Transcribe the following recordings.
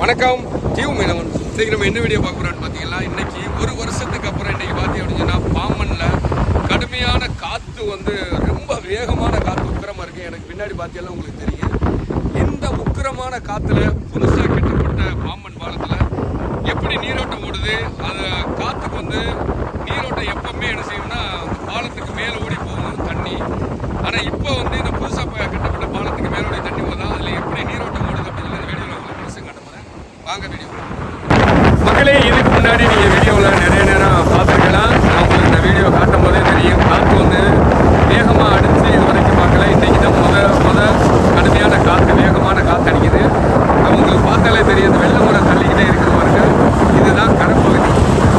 வணக்கம். டியூ மீனவன் இன்னைக்கு நம்ம என்ன வீடியோ பார்க்க போறோம்னு பார்த்தீங்கன்னா இன்னைக்கு ஒரு வருஷத்துக்கு அப்புறம் இன்னைக்கு பார்த்தீங்க அப்படின்னு பாம்பனில் கடுமையான காற்று வந்து ரொம்ப வேகமான காற்று உக்கிரமாக இருக்குது எனக்கு பின்னாடி பார்த்தீங்கன்னா உங்களுக்கு தெரியும். இந்த உக்கிரமான காற்றுல புதுசாக கட்டப்பட்ட பாம்பன் பாலத்தில் எப்படி நீரோட்டம் ஓடுது? அது காற்றுக்கு வந்து நீரோட்டம் எப்பவுமே என்ன செய்யும்னா பாலத்துக்கு மேலே ஓடி போகும் தண்ணி. ஆனால் இப்போ வந்து இந்த புதுசாக கட்டப்பட்ட பாலத்துக்கு மேலே ஓடி தண்ணி போதா அதில் எப்படி நீரோட்டம் ஓடுது அப்படின்னு சொல்லி வீடியோவில் உங்களுக்கு முழுசும் காட்ட போகிறேன் வாங்க வீடியோ மக்களே இதுக்கு முன்னாடி நீங்கள் வீடியோவில் நிறைய நேரம் பார்த்துருக்கலாம். நான் உங்களுக்கு இந்த வீடியோ காட்டும் போதே தெரியும். காற்று வந்து வேகமாக அடித்து இது வரைக்கும் பார்க்கல. இன்றைக்கி தான் முத முத கடுமையான காற்று வேகமான காற்று அடிக்குது. உங்களுக்கு பார்த்தாலே தெரியும். இந்த வெள்ளை முறை தள்ளிக்கிட்டே இருக்கிற பாருங்க. இதுதான் கரப்பகுதி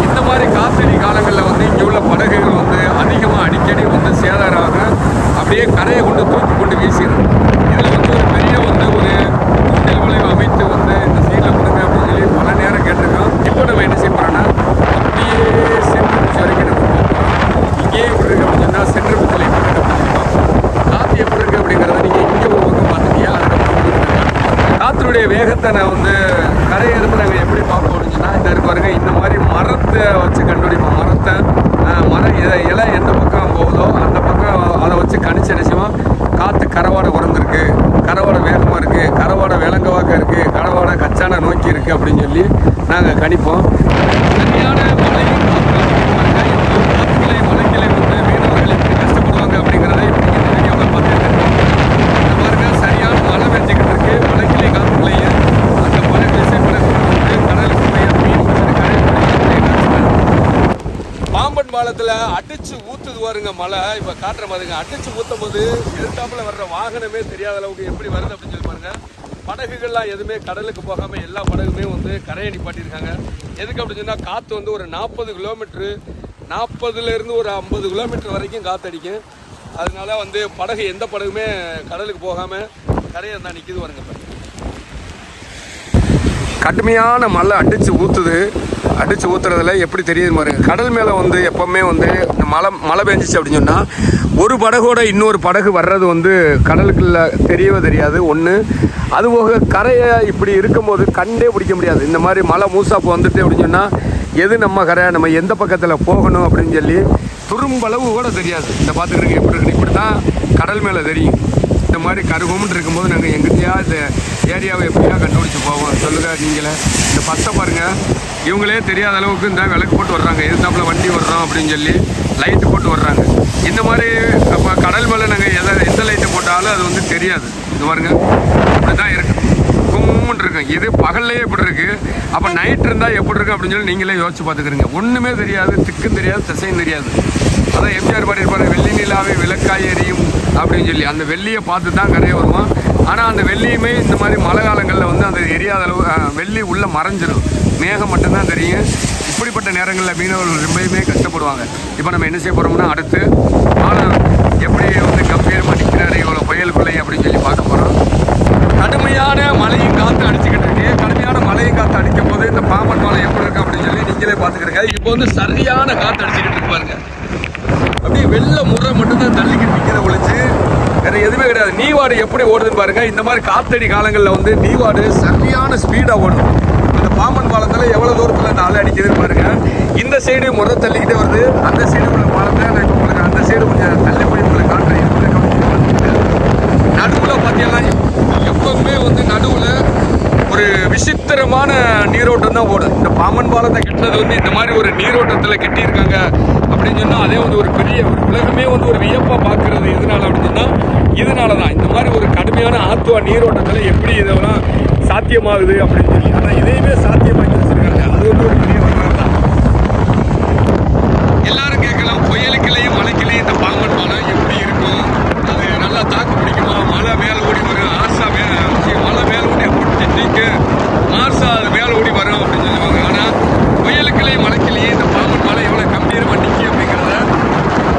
இந்த மாதிரி காற்றடி காலங்களில் வந்து இங்கே உள்ள படகுகள் வந்து அதிகமாக அடிக்கடி வந்து சேதாராக அப்படியே கரையை கொண்டு தூக்கி கொண்டு வீசிடும் இதில் வந்து ஒரு பெரிய வந்து ஒரு கூட்டல் விளைவு அமைத்து வந்து இந்த சைடில் கொடுங்க அப்படின்னு சொல்லி பல நேரம் கேட்டிருக்கோம் இப்போ நம்ம என்ன செய்ய போகிறோம்னா அப்படியே சென்ட்ரு பிடிச்சி வரைக்கும் நம்ம போக போகிறோம் இங்கேயே எப்படி இருக்கு அப்படின்னு சொன்னால் சென்ட்ரு பிடிச்சில் எப்படி இருக்கு அப்படின்னு பார்ப்போம் காற்று எப்படி இருக்கு அப்படிங்கிறத நீங்கள் இங்கே ஒரு பக்கம் பார்த்துட்டியா அதுக்கப்புறம் வேகத்தை நான் வந்து கரையிருந்து நாங்கள் எப்படி பார்ப்போம் அப்படின்னா சொன்னால் இந்த இந்த மாதிரி மரத்தை வச்சு கண்டுபிடிப்போம். மரத்தை மரம் இலை இலை எந்த பக்கம் போகுதோ அந்த பக்கம் அதை வச்சு கணிச்சு நிச்சயமாக காற்று கரவாடை உறந்துருக்கு. கரவாடை வேகமாக இருக்குது கரவாடை விலங்கவாக்க இருக்குது கரவாடை கச்சான நோக்கி இருக்குது அப்படின்னு சொல்லி நாங்கள் கணிப்போம் சரியான மழையும் காற்று அதிகமா இருக்கு. இந்த காற்றுகளை மழைகளை வந்து மீனவர்கள் எப்படி கஷ்டப்படுவாங்க அப்படிங்கிறத இப்போ இந்த வீடியோவில் பார்த்துட்டு இந்த பாருங்க சரியான மழை பெஞ்சிக்கிட்டு இருக்கு மழைக்கிளை காத்துலையே அந்த மழை விசைப்பட வந்து கடலுக்கு போய் அந்த மீன் பிடிச்சிட்டு கரையை பாம்பன் பாலத்தில் அடிச்சு ஊத்துது பாருங்க மழை. இப்போ காட்டுற மாதிரிங்க. அடிச்சு ஊற்றும் போது எதிர்த்தாப்புல வர்ற வாகனமே தெரியாத அளவுக்கு எப்படி வருது அப்படின்னு சொல்லி பாருங்க. படகுகள்லாம் எதுவுமே கடலுக்கு போகாமல் எல்லா படகுமே வந்து கரையை நிப்பாட்டியிருக்காங்க. எதுக்கு அப்படின்னு சொன்னால் காற்று வந்து ஒரு நாற்பது கிலோமீட்ரு நாற்பதுலேருந்து ஒரு ஐம்பது கிலோமீட்டர் வரைக்கும் காற்றடிக்கும் அதனால வந்து படகு எந்த படகுமே கடலுக்கு போகாமல் கரையை தான் நிற்கிது வருங்க கடுமையான மழை அடித்து ஊற்றுது அடித்து ஊற்றுறதுல எப்படி தெரியுது பாருங்க. கடல் மேலே வந்து எப்போவுமே வந்து இந்த மழை மழை பெஞ்சிச்சு அப்படின்னு சொன்னால் ஒரு படகோட இன்னொரு படகு வர்றது வந்து கடலுக்குள்ள தெரியவே தெரியாது. ஒன்று அதுபோக கரையை இப்படி இருக்கும்போது கண்டே பிடிக்க முடியாது. இந்த மாதிரி மழை மூசாப்பு வந்துட்டு அப்படின்னு சொன்னால் எது நம்ம கரை நம்ம எந்த பக்கத்தில் போகணும் அப்படின்னு சொல்லி துரும்பளவு கூட தெரியாது. இந்த பார்த்துக்கிறீங்க எப்படி இப்படி தான் கடல் மேலே தெரியும். இந்த மாதிரி கருகும்னு இருக்கும்போது நாங்கள் எங்கிட்டயா இந்த ஏரியாவை எப்படியா கண்டுபிடிச்சி போவோம்? சொல்லுங்க நீங்களே. இந்த பச்சை பாருங்க. இவங்களே தெரியாத அளவுக்கு இந்த விளக்கு போட்டு வர்றாங்க. எதிர்த்தாப்புல வண்டி வர்றோம் அப்படின்னு சொல்லி லைட்டு போட்டு வர்றாங்க. இந்த மாதிரி அப்போ கடல் மேலே நாங்கள் எதை எந்த லைட்டை போட்டாலும் அது வந்து தெரியாது. இது பாருங்க. அப்படிதான் தான் இருக்கு. கும்முன்னு இருக்கும் இது பகல்லையே இப்படி இருக்கு. அப்போ நைட் இருந்தால் எப்படி இருக்கு அப்படின்னு சொல்லி நீங்களே யோசிச்சு பார்த்துக்கிறீங்க. ஒன்றுமே தெரியாது. திக்கும் தெரியாது. திசையும் தெரியாது. அதான் எம்ஜிஆர் பாடியிருப்பாரு. வெள்ளி நிலாவை விளக்காய் எரியும் அப்படின்னு சொல்லி அந்த வெள்ளியை பார்த்து தான் கரையை வருவோம் ஆனால் அந்த வெள்ளியுமே இந்த மாதிரி மழை காலங்களில் வந்து அந்த எரியாத அளவு வெள்ளி உள்ளே மறைஞ்சிடும் மேகம் மட்டும்தான் தெரியும். இப்படிப்பட்ட நேரங்களில் மீனவர்கள் ரொம்பவுமே கஷ்டப்படுவாங்க. இப்போ நம்ம என்ன செய்ய போகிறோம்னா அடுத்து ஆனால் எப்படி வந்து கம்பீரமாக நிற்கிறாரு இவ்வளோ புயலுக்குள்ளே அப்படின்னு சொல்லி பார்க்க போகிறோம் கடுமையான மழையும் காற்று அடிச்சுக்கிட்டு இருக்கு. கடுமையான மழையும் காற்று அடிக்கும் போது இந்த பாம்பன் மலை எப்படி இருக்கு அப்படின்னு சொல்லி நீங்களே பார்த்துக்கிறீங்க இப்போ வந்து சரியான காற்று அடிச்சுக்கிட்டு இருக்கு பாருங்க. அப்படியே வெள்ள முறை மட்டும்தான் தள்ளிக்கிட்டு நிற்கிற ஒழிச்சு வேற எதுவுமே கிடையாது. நீவாடு எப்படி ஓடுதுன்னு பாருங்க. இந்த மாதிரி காத்தடி காலங்களில் வந்து நீவாடு சரியான ஸ்பீடாக ஓடும். அந்த பாம்பன் பாலத்தில் எவ்வளோ தூரத்தில் இந்த அலை அடிக்குதுன்னு பாருங்க. இந்த சைடு முறை தள்ளிக்கிட்டே வருது. அந்த சைடு உள்ள பாலத்தை நான் இப்போ உங்களுக்கு அந்த சைடு கொஞ்சம் தள்ளி போய் உங்களுக்கு காட்டுறேன் எப்படி இருக்கு அப்படின்னு பார்த்துட்டு. நடுவுல பார்த்தீங்கன்னா எப்பவுமே வந்து நடுவுல ஒரு விசித்திரமான நீரோட்டம் தான் ஓடும் இந்த பாம்பன் பாலத்தை கட்டினது வந்து இந்த மாதிரி ஒரு நீரோட்டத்தில் கட்டியிருக்காங்க அப்படின்னு சொன்னால் அதே வந்து ஒரு பெரிய ஒரு உலகமே வந்து ஒரு வியப்பாக பார்க்குறது எதனால அப்படின்னு சொன்னால் இதனால தான் இந்த மாதிரி ஒரு கடுமையான ஆத்துவா நீரோட்டத்தில் எப்படி இதெல்லாம் சாத்தியமாகுது அப்படின்னு சொல்லி. ஆனால் இதையுமே சாத்தியமாக்கி வச்சுருக்காங்க. அது வந்து ஒரு பெரிய வரலாறு தான். எல்லாரும் கேட்கலாம். புயலுக்கிலையும் மலைக்கிலையும் இந்த பாம்பன் பாலம் எப்படி இருக்கும் அது நல்லா தாக்கு பிடிக்குமா மழை மேலே ஓடி வரும் ஆர்சா மேலே மழை மேலே ஓடி பிடிச்சிட்டு மார்சா அது மேலே ஓடி வரும் அப்படின்னு சொல்லுவாங்க ஆனால் புயலுக்கிளையும் மழைக்கிளையும் இந்த பாம்பன் பாலம் எவ்வளோ கம்பீரமாக நிற்கி அப்படிங்கிறத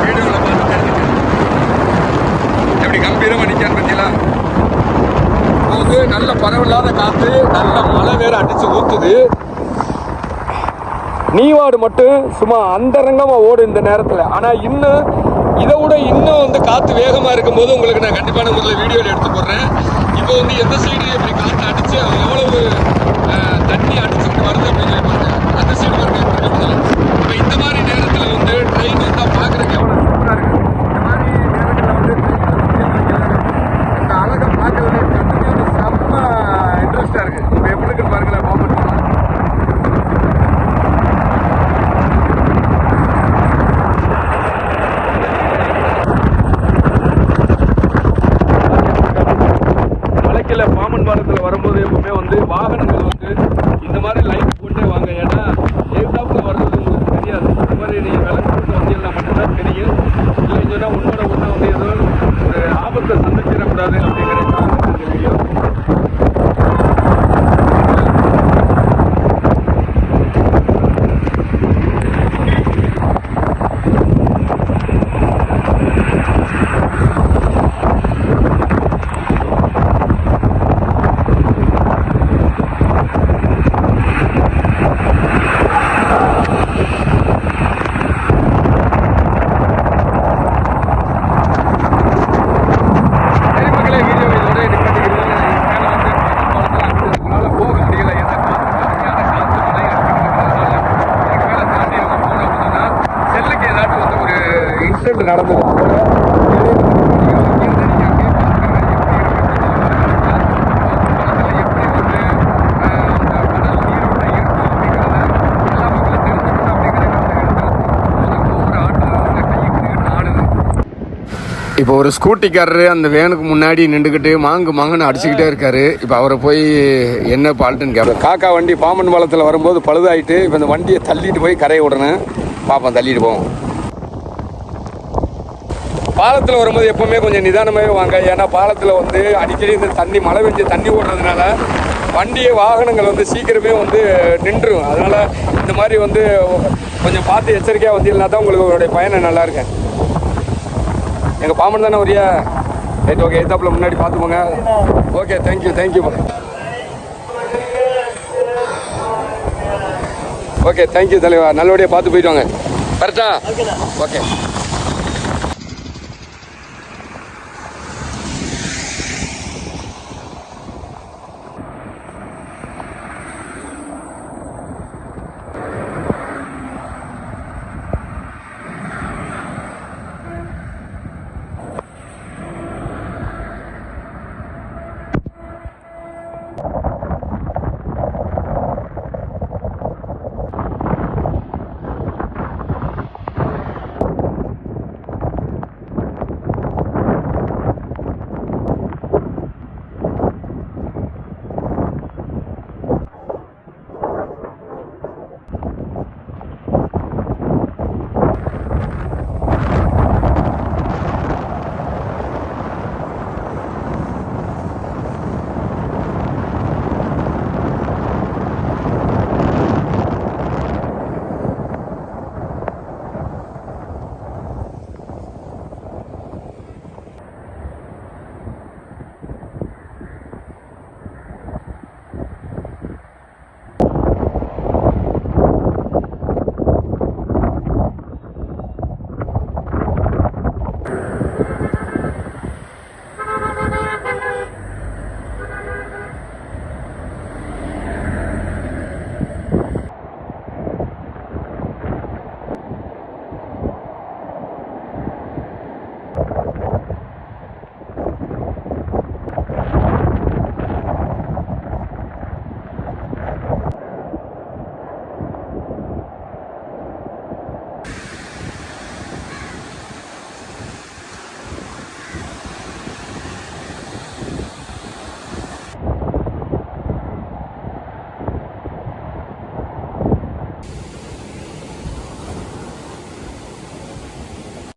வீடியோவில் பார்த்து தெரிஞ்சுக்கணும் எப்படி கம்பீரமாக நிற்கான்னு பற்றியலா போது பரவில்லாத காற்று நல்ல மழை வேற அடிச்சு ஊத்துது. நீவாடு மட்டும் சும்மா அந்தரங்கமாக ஓடும் இந்த நேரத்தில். ஆனால் இன்னும் இதை விட இன்னும் வந்து காற்று வேகமாக இருக்கும்போது உங்களுக்கு நான் கண்டிப்பான முதல்ல வீடியோவில் எடுத்து போடுறேன். இப்போ வந்து எந்த சைடு எப்படி காற்று அடித்து எவ்வளவு அஹ், வாகனங்கள் வந்து இந்த மாதிரி லைட் போட்டே வாங்க ஏன்னா எதிர்த்தாப்புல வர்றது உங்களுக்கு தெரியாது இந்த மாதிரி நீங்கள் விளக்கு போட்டு வந்தீங்கன்னா மட்டும்தான் தெரியும். இல்லைன்னு சொன்னால் உன்னோட ஒன்று வந்து ஏதோ ஒரு ஆபத்தை சந்திச்சிடக்கூடாது அப்படிங்கிறது தெரியும் சரி மக்களே வீடியோ இதோட இது பண்ணிக்கிறோம் மேலே வந்து பக்கத்துல அங்கிட்டு உங்களால போக முடியல ஏன்னா காற்று கடுமையான காற்று மழை அடிக்கிறதுனால இதுக்கு மேலே தாண்டி நம்ம போனோம் அப்படின்னா செல்லுக்கு ஏதாச்சும் வந்து ஒரு இன்சிடென்ட் நடந்தது போல இப்போ ஒரு ஸ்கூட்டிக்காரரு அந்த வேனுக்கு முன்னாடி நின்றுக்கிட்டு மாங்கு மாங்குன்னு அடிச்சுக்கிட்டே இருக்காரு. இப்போ அவரை போய் என்ன பால்ட்டுன்னு கேட்பேன் காக்கா வண்டி பாம்பன் பாலத்தில் வரும்போது பழுதாயிட்டு இப்போ இந்த வண்டியை தள்ளிட்டு போய் கரையை விடணும் பாப்போம் தள்ளிட்டு போவோம். பாலத்தில் வரும்போது எப்பவுமே கொஞ்சம் நிதானமாகவே வாங்க. ஏன்னா பாலத்தில் வந்து அடிக்கடி இந்த தண்ணி மழை பெஞ்சு தண்ணி ஓடுறதுனால வண்டியை வாகனங்கள் வந்து சீக்கிரமே வந்து நின்றும் அதனால் இந்த மாதிரி வந்து கொஞ்சம் பார்த்து எச்சரிக்கையாக வந்தீங்கன்னா தான் உங்களுக்கு உங்களுடைய பயணம் நல்லா இருக்கேன் எங்கள் பாம்பன் தானே வரியா? ரைட் ஓகே எத்தாப்பில் முன்னாடி பார்த்துக்கோங்க okay thank you thank you okay thank you தலைவா. நல்லபடியாக பார்த்து போயிட்டு வாங்க. கரெக்டா ஓகே